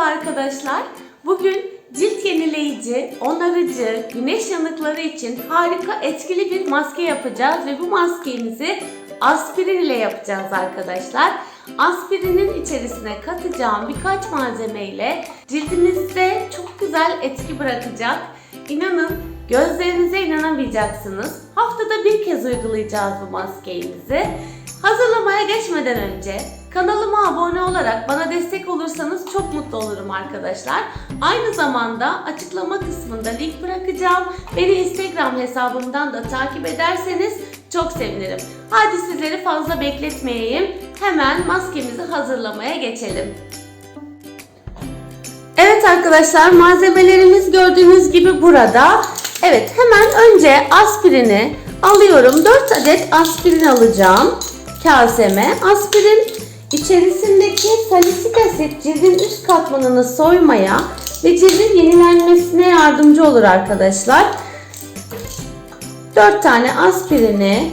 arkadaşlar. Bugün cilt yenileyici, onarıcı, güneş yanıkları için harika etkili bir maske yapacağız ve bu maskemizi aspirin ile yapacağız arkadaşlar. Aspirinin içerisine katacağım birkaç malzeme ile cildinizde çok güzel etki bırakacak. İnanın gözlerinize inanamayacaksınız. Haftada bir kez uygulayacağız bu maskemizi. Hazırlamaya geçmeden önce kanalıma abone olarak bana destek olursanız çok mutlu olurum arkadaşlar. Aynı zamanda açıklama kısmında link bırakacağım. Beni Instagram hesabımdan da takip ederseniz çok sevinirim. Hadi sizleri fazla bekletmeyeyim. Hemen maskemizi hazırlamaya geçelim. Evet arkadaşlar malzemelerimiz gördüğünüz gibi burada. Evet hemen önce aspirini alıyorum. 4 adet aspirin alacağım kaseme. Aspirin içerisindeki salisik asit cildin üst katmanını soymaya ve cildin yenilenmesine yardımcı olur arkadaşlar. 4 tane aspirini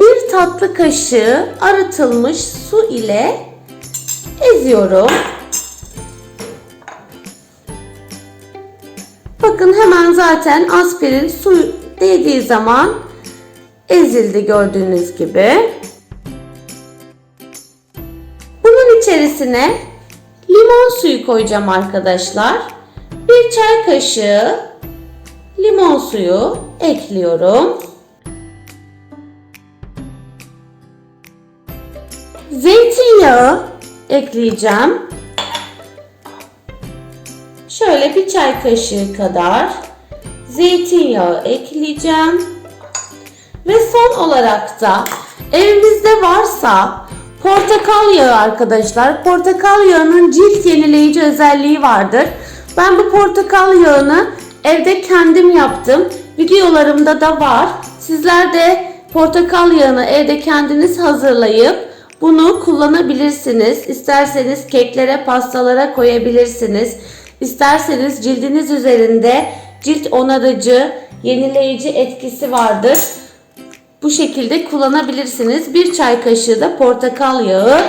bir tatlı kaşığı arıtılmış su ile eziyorum. Bakın hemen zaten aspirin su değdiği zaman ezildi gördüğünüz gibi. Bunun içerisine limon suyu koyacağım arkadaşlar. Bir çay kaşığı limon suyu ekliyorum. Zeytinyağı ekleyeceğim. Şöyle bir çay kaşığı kadar zeytinyağı ekleyeceğim. Ve son olarak da evimizde varsa portakal yağı arkadaşlar. Portakal yağının cilt yenileyici özelliği vardır. Ben bu portakal yağını evde kendim yaptım. Videolarımda da var. Sizler de portakal yağını evde kendiniz hazırlayıp bunu kullanabilirsiniz. İsterseniz keklere, pastalara koyabilirsiniz. İsterseniz cildiniz üzerinde cilt onarıcı, yenileyici etkisi vardır. Bu şekilde kullanabilirsiniz. Bir çay kaşığı da portakal yağı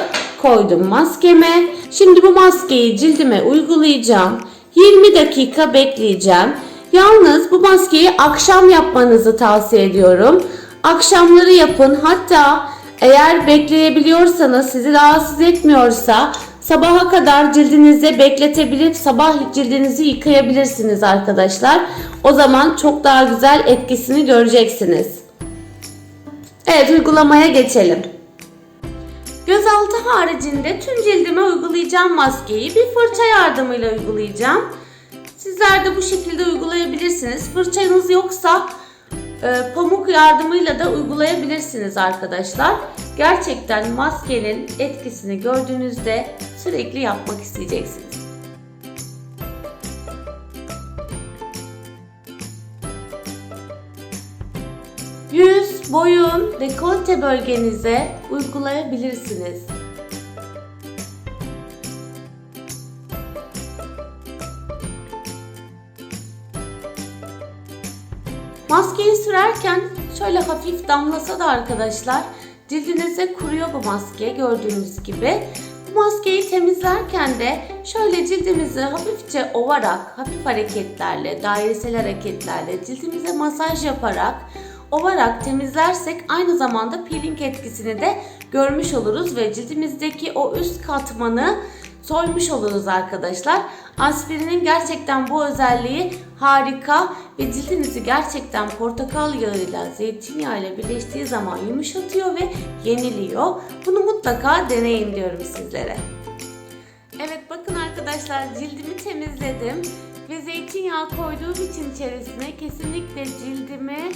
koydum maskeme. Şimdi bu maskeyi cildime uygulayacağım. 20 dakika bekleyeceğim. Yalnız bu maskeyi akşam yapmanızı tavsiye ediyorum. Akşamları yapın. Hatta eğer bekleyebiliyorsanız sizi rahatsız etmiyorsa sabaha kadar cildinizde bekletebilip sabah cildinizi yıkayabilirsiniz arkadaşlar. O zaman çok daha güzel etkisini göreceksiniz. Evet uygulamaya geçelim. Gözaltı haricinde tüm cildime uygulayacağım maskeyi bir fırça yardımıyla uygulayacağım. Sizler de bu şekilde uygulayabilirsiniz. Fırçanız yoksa e, pamuk yardımıyla da uygulayabilirsiniz arkadaşlar. Gerçekten maskenin etkisini gördüğünüzde sürekli yapmak isteyeceksiniz. Boyun, dekolte bölgenize uygulayabilirsiniz. Maskeyi sürerken şöyle hafif damlasa da arkadaşlar cildinize kuruyor bu maske gördüğünüz gibi. Bu maskeyi temizlerken de şöyle cildimizi hafifçe ovarak, hafif hareketlerle, dairesel hareketlerle cildimize masaj yaparak ovarak temizlersek aynı zamanda peeling etkisini de görmüş oluruz ve cildimizdeki o üst katmanı soymuş oluruz arkadaşlar. Aspirinin gerçekten bu özelliği harika ve cildinizi gerçekten portakal yağıyla, zeytinyağıyla birleştiği zaman yumuşatıyor ve yeniliyor. Bunu mutlaka deneyin diyorum sizlere. Evet bakın arkadaşlar cildimi temizledim ve zeytinyağı koyduğum için içerisine kesinlikle cildimi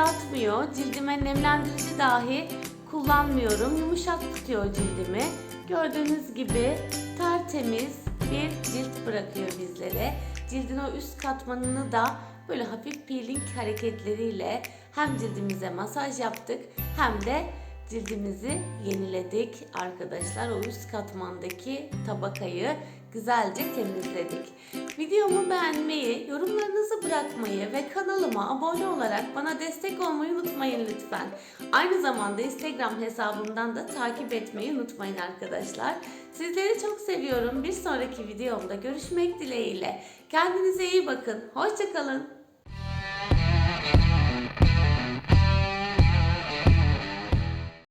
yıpratmıyor. Cildime nemlendirici dahi kullanmıyorum. Yumuşak tutuyor cildimi. Gördüğünüz gibi tertemiz bir cilt bırakıyor bizlere. Cildin o üst katmanını da böyle hafif peeling hareketleriyle hem cildimize masaj yaptık hem de cildimizi yeniledik arkadaşlar. O üst katmandaki tabakayı güzelce temizledik. Videomu beğenmeyi, yorumlarınızı bırakmayı ve kanalıma abone olarak bana destek olmayı unutmayın lütfen. Aynı zamanda Instagram hesabımdan da takip etmeyi unutmayın arkadaşlar. Sizleri çok seviyorum. Bir sonraki videomda görüşmek dileğiyle. Kendinize iyi bakın. Hoşçakalın.